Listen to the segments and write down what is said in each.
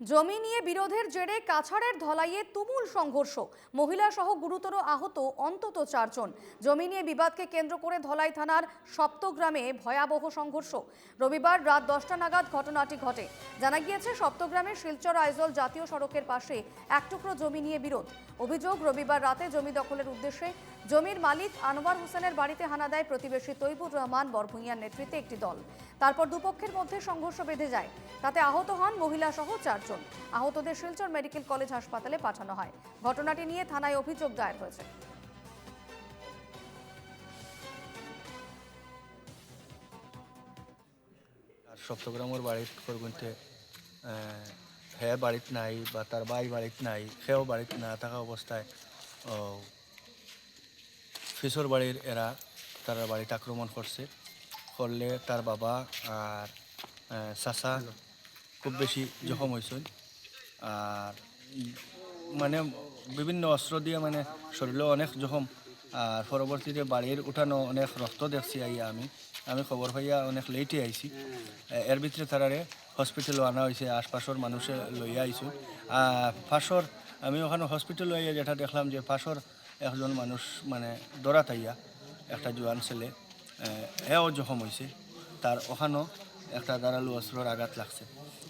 জমি নিয়ে বিরোধের জেরে কাছাড়ের ধলাইয়ে তুমুল সংঘর্ষ। মহিলা সহ গুরুতর আহত অন্তত চারজন। জমি নিয়ে বিবাদকে কেন্দ্র করে ধলাই থানার সপ্তগ্রামে ভয়াবহ সংঘর্ষ। রবিবার রাত দশটা নাগাদ ঘটনাটি ঘটে। জানা গিয়েছে, সপ্তগ্রামের শিলচর আইজল জাতীয় সড়কের পাশে এক টুকরো জমি নিয়ে বিরোধ। অভিযোগ, রবিবার রাতে জমি দখলের উদ্দেশ্যে জমির মালিক আনোয়ার হোসেনের বাড়িতে হানা দেয় প্রতিবেশী তৈবুর রহমান বরভুইয়ার নেতৃত্বে একটি দল। তারপর দুপক্ষের মধ্যে সংঘর্ষ বেঁধে যায়। তাতে আহত হন মহিলা সহ চারজন আহতদের শিলচর মেডিকেল কলেজ হাসপাতালে পাঠানো হয়। ঘটনাটি নিয়ে থানায় অভিযোগ দায়ের হয়েছে। সপ্তগ্রামের বাড়িত করগুনতে হে বাড়িত নাই বা তার বাই বাড়িত নাই, সেও বাড়িত না থাকা অবস্থায় ফিসর বাড়ির এরা তার বাড়িতে আক্রমণ করছে করলে তার বাবা আর চাচা খুব বেশি জখম হয়েছেন আর মানে বিভিন্ন অস্ত্র দিয়ে মানে শরীরেও অনেক জখম। আর পরবর্তীতে বাড়ির উঠানো অনেক রক্ত দেখছি আইয়া আমি। আমি খবর পাইয়া অনেক লেটে আইছি এর ভিতরে তারারে হসপিটালও আনা হয়েছে আশপাশর মানুষে লইয়া আইছো ফাঁসর আমি ওখানে হসপিটাল লইয়া যেটা দেখলাম যে ফাঁসর একজন মানুষ মানে দৌড়াত আইয়া, একটা জোয়ান ছেলে এও জখম হয়েছে তার ওখানেও একটা দাঁড়ালু অস্ত্রর আঘাত লাগছে।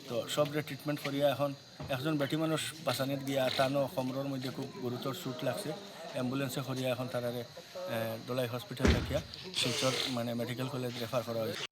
তো সবরে ট্রিটমেন্ট করিয়া এখন। একজন বেটি মানুষ বাসানিত গিয়া টানো কমরের মধ্যে খুব গুরুতর চুট লাগছে। অ্যাম্বুলেন্সে করিয়া এখন তারারে দোলাই হসপিটাল রাখিয়া শিলচর মানে মেডিকেল কলেজ রেফার করা হয়েছে